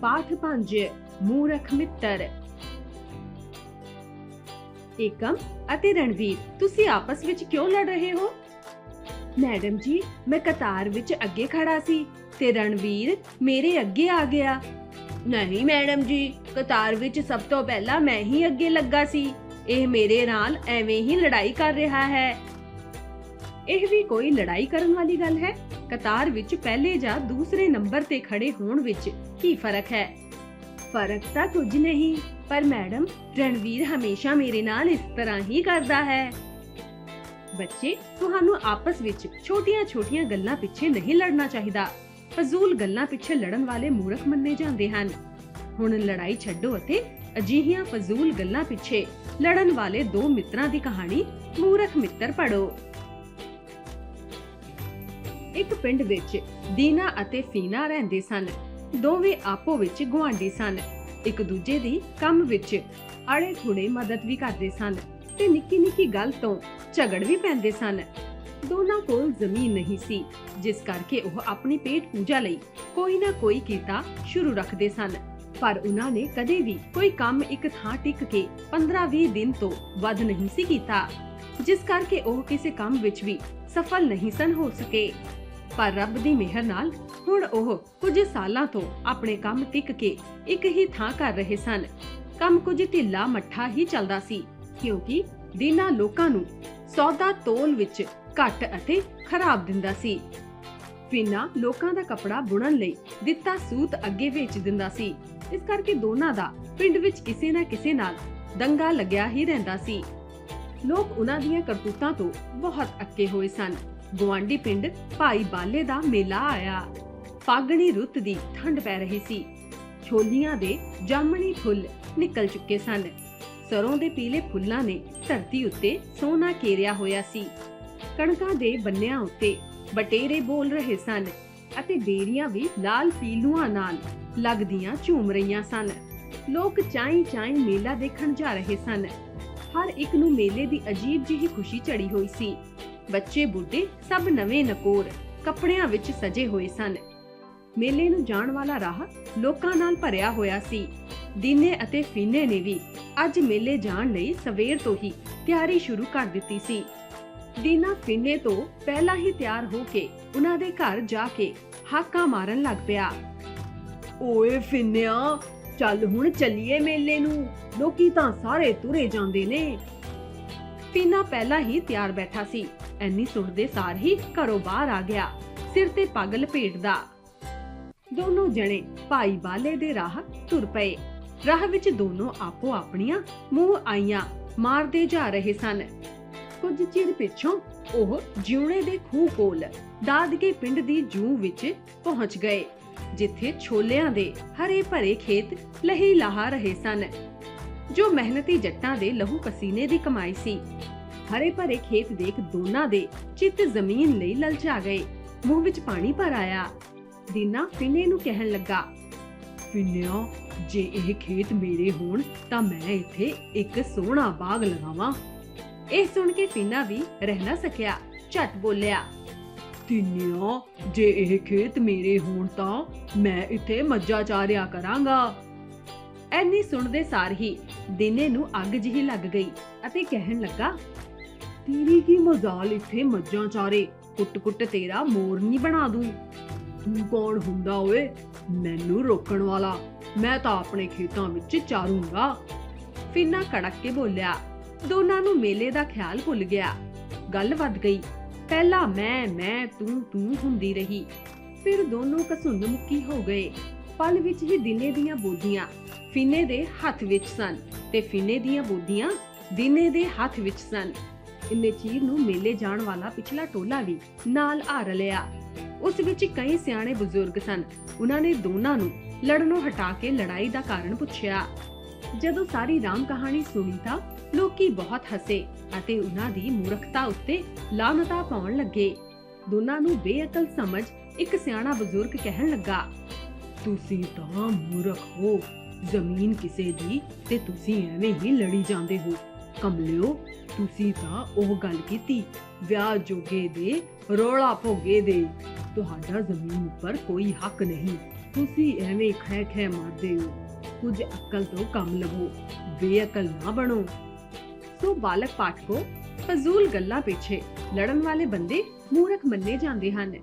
ਪਾਠ ਪੰਜ ਮੂਰਖ ਮਿੱਤਰ ਏਕਮ ਅਤੇ ਰਣਵੀਰ ਤੁਸੀਂ ਆਪਸ ਵਿੱਚ ਕਿਉਂ ਲੜ ਰਹੇ ਹੋ ਮੈਡਮ ਜੀ ਮੈਂ ਕਤਾਰ ਵਿੱਚ ਅੱਗੇ ਖੜਾ ਸੀ ਤੇ ਰਣਵੀਰ ਮੇਰੇ ਅੱਗੇ ਆ ਗਿਆ ਨਹੀਂ ਮੈਡਮ ਜੀ ਕਤਾਰ ਵਿੱਚ ਸਭ ਤੋਂ ਪਹਿਲਾਂ ਮੈਂ ਹੀ ਅੱਗੇ ਲੱਗਾ ਸੀ ਇਹ ਮੇਰੇ ਨਾਲ ਐਵੇਂ ਹੀ ਲੜਾਈ ਕਰ ਰਿਹਾ ਹੈ ਇਹ ਵੀ ਕੋਈ ਲੜਾਈ ਕਰਨ ਵਾਲੀ ਗੱਲ ਹੈ? ਕਤਾਰ ਵਿੱਚ ਪਹਿਲੇ ਜਾਂ ਦੂਸਰੇ ਨੰਬਰ ਤੇ ਖੜੇ ਹੋਣ ਵਿੱਚ ਕੀ ਫ਼ਰਕ ਹੈ? ਫ਼ਰਕ ਤਾਂ ਕੁਝ ਨਹੀਂ, ਪਰ ਮੈਡਮ, ਰਣਵੀਰ ਹਮੇਸ਼ਾ ਮੇਰੇ ਨਾਲ ਇਸ ਤਰ੍ਹਾਂ ਹੀ ਕਰਦਾ ਹੈ। ਬੱਚੇ, ਤੁਹਾਨੂੰ ਆਪਸ ਵਿੱਚ ਛੋਟੀਆਂ-ਛੋਟੀਆਂ ਗੱਲਾਂ ਪਿੱਛੇ ਨਹੀਂ ਲੜਨਾ ਚਾਹੀਦਾ। ਫਜ਼ੂਲ ਗੱਲਾਂ ਪਿੱਛੇ ਲੜਨ ਵਾਲੇ ਮੂਰਖ ਮੰਨੇ ਜਾਂਦੇ ਹਨ। ਹੁਣ ਲੜਾਈ ਛੱਡੋ ਅਤੇ ਅਜਿਹੀਆਂ ਫਜ਼ੂਲ ਗੱਲਾਂ ਪਿੱਛੇ ਲੜਨ ਵਾਲੇ ਦੋ ਮਿੱਤਰਾਂ ਦੀ ਕਹਾਣੀ ਮੂਰਖ ਮਿੱਤਰ ਪੜੋ ਇੱਕ ਪਿੰਡ ਵਿੱਚ ਦੀਨਾ ਅਤੇ ਫੀਨਾ ਰਹਿੰਦੇ ਸਨ। ਦੋਵੇਂ ਆਪੋ ਵਿੱਚ ਗੁਆਂਢੀ ਸਨ। ਇੱਕ ਦੂਜੇ ਦੀ ਕੰਮ ਵਿੱਚ ਅੜੇ ਥੋੜੇ ਮਦਦ ਵੀ ਕਰਦੇ ਸਨ ਤੇ ਨਿੱਕੀ ਨਿੱਕੀ ਗੱਲ ਤੋਂ ਝਗੜ ਵੀ ਪੈਂਦੇ ਸਨ। ਦੋਨਾਂ ਕੋਲ ਜ਼ਮੀਨ ਨਹੀਂ ਸੀ, ਜਿਸ ਕਰਕੇ ਉਹ ਆਪਣੀ ਪੇਟ ਪੂਜਾ ਲਈ ਕੋਈ ਨਾ ਕੋਈ ਕੀਤਾ ਸ਼ੁਰੂ ਰੱਖਦੇ ਸਨ। ਪਰ ਉਹਨਾਂ ਨੇ ਕਦੇ ਵੀ ਕੋਈ ਕੰਮ ਇੱਕ ਥਾਂ ਟਿਕ ਕੇ 15-20 ਦਿਨ ਤੋਂ ਵੱਧ ਨਹੀਂ ਸੀ ਕੀਤਾ, ਜਿਸ ਕਰਕੇ ਉਹ ਕਿਸੇ ਕੰਮ ਵਿੱਚ ਵੀ ਸਫਲ ਨਹੀਂ ਸਨ ਹੋ ਸਕੇ। ਪਰ ਰੱਬ ਦੀ ਮਿਹਰ ਨਾਲ ਹੁਣ ਉਹ ਕੁਝ ਸਾਲਾਂ ਤੋਂ ਆਪਣੇ ਕੰਮ ਟਿਕ ਕੇ ਇੱਕ ਹੀ ਥਾਂ ਕਰ ਰਹੇ ਸਨ। ਕੰਮ ਕੁਝ ਢਿੱਲਾ ਮੱਠਾ ਹੀ ਚੱਲਦਾ ਸੀ, ਕਿਉਂਕਿ ਦੀਨਾ ਲੋਕਾਂ ਨੂੰ ਸੌਦਾ ਤੋਲ ਵਿੱਚ ਘੱਟ ਅਤੇ ਖਰਾਬ ਦਿੰਦਾ ਸੀ। ਫਿਨਾ ਲੋਕਾਂ ਦਾ ਕਪੜਾ ਬੁਣਨ ਲਈ ਦਿੱਤਾ ਸੂਤ ਅੱਗੇ ਵੇਚ ਦਿੰਦਾ ਸੀ। ਇਸ ਕਰਕੇ ਦੋਨਾਂ ਦਾ ਪਿੰਡ ਵਿੱਚ ਕਿਸੇ ਨਾ ਕਿਸੇ ਨਾਲ ਦੰਗਾ ਲੱਗਿਆ ਹੀ ਰਹਿੰਦਾ ਸੀ। ਲੋਕ ਉਹਨਾਂ ਦੀਆਂ ਕਰਤੂਤਾਂ ਤੋਂ ਬਹੁਤ ਅੱਕੇ ਹੋਏ ਸਨ। ਗੁਆਂਢੀ ਪਿੰਡ ਭਾਈ ਬਾਲੇ ਦਾ ਮੇਲਾ ਆਇਆ। ਪਾਗਣੀ ਰੁੱਤ ਦੀ ਠੰਡ ਪੈ ਰਹੀ ਸੀ। ਛੋਲੀਆਂ ਦੇ ਜਾਮਣੀ ਫੁੱਲ ਨਿਕਲ ਚੁੱਕੇ ਸਨ। ਸਰੋਂ ਦੇ ਪੀਲੇ ਫੁੱਲਾਂ ਨੇ ਧਰਤੀ ਉੱਤੇ ਸੋਨਾ ਘੇਰਿਆ ਹੋਇਆ ਸੀ। ਕਣਕਾਂ ਦੇ ਬੰਨਿਆਂ ਉੱਤੇ ਬਟੇਰੇ ਬੋਲ ਰਹੇ ਸਨ ਅਤੇ ਬੇਰੀਆਂ ਵੀ ਲਾਲ ਪੀਲੂਆਂ ਨਾਲ ਲੱਗਦੀਆਂ ਝੂਮ ਰਹੀਆਂ ਸਨ। ਲੋਕ ਚਾਈ ਚਾਈ ਮੇਲਾ ਦੇਖਣ ਜਾ ਰਹੇ ਸਨ। ਹਰ ਇੱਕ ਨੂੰ ਮੇਲੇ ਦੀ ਅਜੀਬ ਜਿਹੀ ਖੁਸ਼ੀ ਚੜੀ ਹੋਈ ਸੀ। ਬੱਚੇ ਬੁੱਢੇ ਸਭ ਨਵੇਂ ਨਕੋਰ, ਕੱਪੜਿਆਂ ਵਿੱਚ ਸਜੇ ਹੋਏ ਸਨ। ਮੇਲੇ ਨੂੰ ਜਾਣ ਵਾਲਾ ਰਾਹ ਲੋਕਾਂ ਨਾਲ ਭਰਿਆ ਹੋਇਆ ਸੀ। ਦੀਨੇ ਅਤੇ ਫੀਨੇ ਨੇ ਵੀ ਅੱਜ ਮੇਲੇ ਜਾਣ ਲਈ ਸਵੇਰ ਤੋਂ ਹੀ ਤਿਆਰੀ ਸ਼ੁਰੂ ਕਰ ਦਿੱਤੀ ਸੀ। ਦੀਨਾ ਫਿੰਨੇ ਤੋਂ ਪਹਿਲਾਂ ਹੀ ਤਿਆਰ ਹੋ ਕੇ ਉਹਨਾਂ ਦੇ ਘਰ ਜਾ ਕੇ ਹਾਕਾਂ ਮਾਰਨ ਲੱਗ ਪਿਆ। ਓਏ ਫਿੰਨਿਆ, ਚੱਲ ਹੁਣ ਚੱਲੀਏ ਮੇਲੇ ਨੂੰ, ਲੋਕੀ ਤਾਂ ਸਾਰੇ ਤੁਰੇ ਜਾਂਦੇ ਨੇ। ਫੀਨਾ ਪਹਿਲਾਂ ਹੀ ਤਿਆਰ ਬੈਠਾ ਸੀ। ਐਨੀ ਸੁਣਦੇ ਸਾਰ ਹੀ ਘਰੋਂ ਬਾਹਰ ਆ ਗਿਆ, ਸਿਰ ਤੇ ਪੱਗ ਲਪੇਟਦਾ ਦੋਨੋਂ ਜਣੇ ਭਾਈ ਬਾਲੇ ਦੇ ਰਾਹ ਤੁਰ ਪਏ। ਰਾਹ ਵਿੱਚ ਦੋਨੋਂ ਆਪੋ ਆਪਣੀਆਂ ਮੂੰਹ ਆਈਆਂ, ਮਾਰਦੇ ਜਾ ਰਹੇ ਸਨ। ਕੁਝ ਚਿਰ ਪਿੱਛੋਂ ਉਹ ਜਿਉਣੇ ਦੇ ਖੂਹ ਕੋਲ ਦਾਦਕੇ ਪਿੰਡ ਦੀ ਜੂ ਵਿੱਚ ਪਹੁੰਚ ਗਏ, ਜਿੱਥੇ ਛੋਲਿਆਂ ਦੇ ਹਰੇ ਭਰੇ ਖੇਤ ਲਹੀ ਲਹਾ ਰਹੇ ਸਨ। ਜੋ ਮਿਹਨਤੀ ਜੱਟਾਂ ਦੇ ਲਹੂ ਪਸੀਨੇ ਦੀ ਕਮਾਈ ਸੀ। ਹਰੇ ਭਰੇ ਖੇਤ ਦੇਖ ਦੋਨਾਂ ਦੇ ਚਿੱਤ ਜ਼ਮੀਨ ਲਈ ਲਲਚਾ ਗਏ। ਮੂੰਹ ਵਿੱਚ ਪਾਣੀ ਭਰ ਆਇਆ। ਦੀਨਾ ਫਿਨੇ ਨੂੰ ਕਹਿਣ ਲੱਗਾ ਫਿਨਿਆ ਜੇ ਇਹ ਖੇਤ ਮੇਰੇ ਹੋਣ ਤਾਂ ਮੈਂ ਇੱਥੇ ਇੱਕ ਸੋਹਣਾ ਬਾਗ ਲਗਾਵਾਂ। ਇਹ ਸੁਣ ਕੇ ਫਿਨਾ ਵੀ ਰਹਿ ਨਾ ਸਕਿਆ, ਝਟ ਬੋਲਿਆ ਤਿੰਨਿਆ ਜੇ ਇਹ ਖੇਤ ਮੇਰੇ ਹੋਣ ਤਾਂ ਮੈਂ ਇੱਥੇ ਮੱਝਾਂ ਚਾਰਿਆ ਕਰਾਂਗਾ। ਐਨੀ ਸੁਣਦੇ ਸਾਰ ਹੀ ਦਿਨੇ ਨੂੰ ਅੱਗ ਜਿਹੀ ਲੱਗ ਗਈ ਅਤੇ ਕਹਿਣ ਲੱਗਾ ਤੇਰੀ ਕੀ ਮਜ਼ਾਲ ਇੱਥੇ ਮੱਝਾਂ ਚਾਰੇ? ਕੁੱਟ-ਕੁੱਟ ਤੇਰਾ ਮੋਰ ਮੋਰਨੀ ਬਣਾ ਦੂੰ। ਤੂੰ ਕੌਣ ਹੁੰਦਾ ਓਏ? ਮੈਨੂੰ ਰੋਕਣ ਵਾਲਾ। ਮੈਂ ਤਾਂ ਆਪਣੇ ਖੇਤਾਂ ਵਿੱਚ ਚਾਰੂੰਗਾ। ਫਿਨਾ ਕੜਕ ਕੇ ਬੋਲਿਆ, ਦੋਨਾਂ ਨੂੰ ਮੇਲੇ ਦਾ ਖਿਆਲ ਭੁੱਲ ਗਿਆ। ਗੱਲ ਵੱਧ ਗਈ। ਪਹਿਲਾਂ ਮੈਂ ਮੈਂ, ਤੂੰ ਤੂੰ ਹੁੰਦੀ ਰਹੀ। ਫਿਰ ਦੋਨੋਂ ਕਸੁੰਨ ਮੁੱਕੀ ਹੋ ਗਏ। ਪਲ ਵਿੱਚ ਹੀ ਦਿਨੇ ਦੀਆਂ ਬੋਦੀਆਂ ਫਿਨੇ ਦੇ ਹੱਥ ਵਿੱਚ ਸਨ ਤੇ ਫਿਨੇ ਦੀਆਂ ਬੋਦੀਆਂ ਦਿਨੇ ਦੇ ਹੱਥ ਵਿੱਚ ਸਨ। ਇੰਨੇ ਨੂੰ ਮੇਲੇ ਜਾਣ ਵਾਲਾ ਪਿਛਲਾ ਟੋਲਾ ਵੀ ਨਾਲ ਆ ਰਲਿਆ ਉਸ ਵਿੱਚ ਕਈ ਸਿਆਣੇ ਬਜ਼ੁਰਗ ਸਨ। ਉਹਨਾਂ ਨੇ ਦੋਨਾਂ ਨੂੰ ਲੜਨੋਂ ਹਟਾ ਕੇ ਲੜਾਈ ਦਾ ਕਾਰਨ ਪੁੱਛਿਆ। ਜਦੋਂ ਸਾਰੀ ਰਾਮ ਕਹਾਣੀ ਸੁਣੀ ਤਾਂ ਲੋਕੀ ਬਹੁਤ ਹੱਸੇ ਅਤੇ ਉਹਨਾਂ ਦੀ ਮੂਰਖਤਾ ਉੱਤੇ ਲਾਨਤਾਂ ਪਾਉਣ ਲੱਗੇ। ਦੋਨਾਂ ਨੂੰ ਬੇਅਕਲ ਸਮਝ ਇੱਕ ਸਿਆਣਾ ਬਜ਼ੁਰਗ ਕਹਿਣ ਲੱਗਾ, ਤੁਸੀਂ ਤਾਂ ਮੂਰਖ ਹੋ। ਜ਼ਮੀਨ ਕਿਸੇ ਦੀ ਤੇ ਤੁਸੀਂ ਐਵੇਂ ਹੀ ਲੜੀ ਜਾਂਦੇ ਹੋ। ਕਮਲਿਓ ਤੁਸੀਂ ਤਾਂ ਉਹ ਗੱਲ ਕੀਤੀ, ਵਿਆਹ ਜੋਗੇ ਦੇ, ਰੋਲਾ ਭੋਗੇ ਦੇ। ਤੁਹਾਡਾ ਜ਼ਮੀਨ ਉੱਪਰ ਕੋਈ ਹੱਕ ਨਹੀਂ। ਤੁਸੀਂ ਐਵੇਂ ਖੈ ਖੈ ਮਾਰਦੇ ਹੋ। ਕੁਝ ਅਕਲ ਤੋਂ ਕੰਮ ਲਵੋ। ਬੇਅਕਲ ਨਾ ਬਣੋ। ਸੋ ਬਾਲਕ ਪਾਠਕੋ, ਫਜ਼ੂਲ ਗੱਲਾਂ ਪਿੱਛੇ। ਲੜਨ ਵਾਲੇ ਬੰਦੇ ਮੂਰਖ ਮੰਨੇ ਜਾਂਦੇ ਹਨ।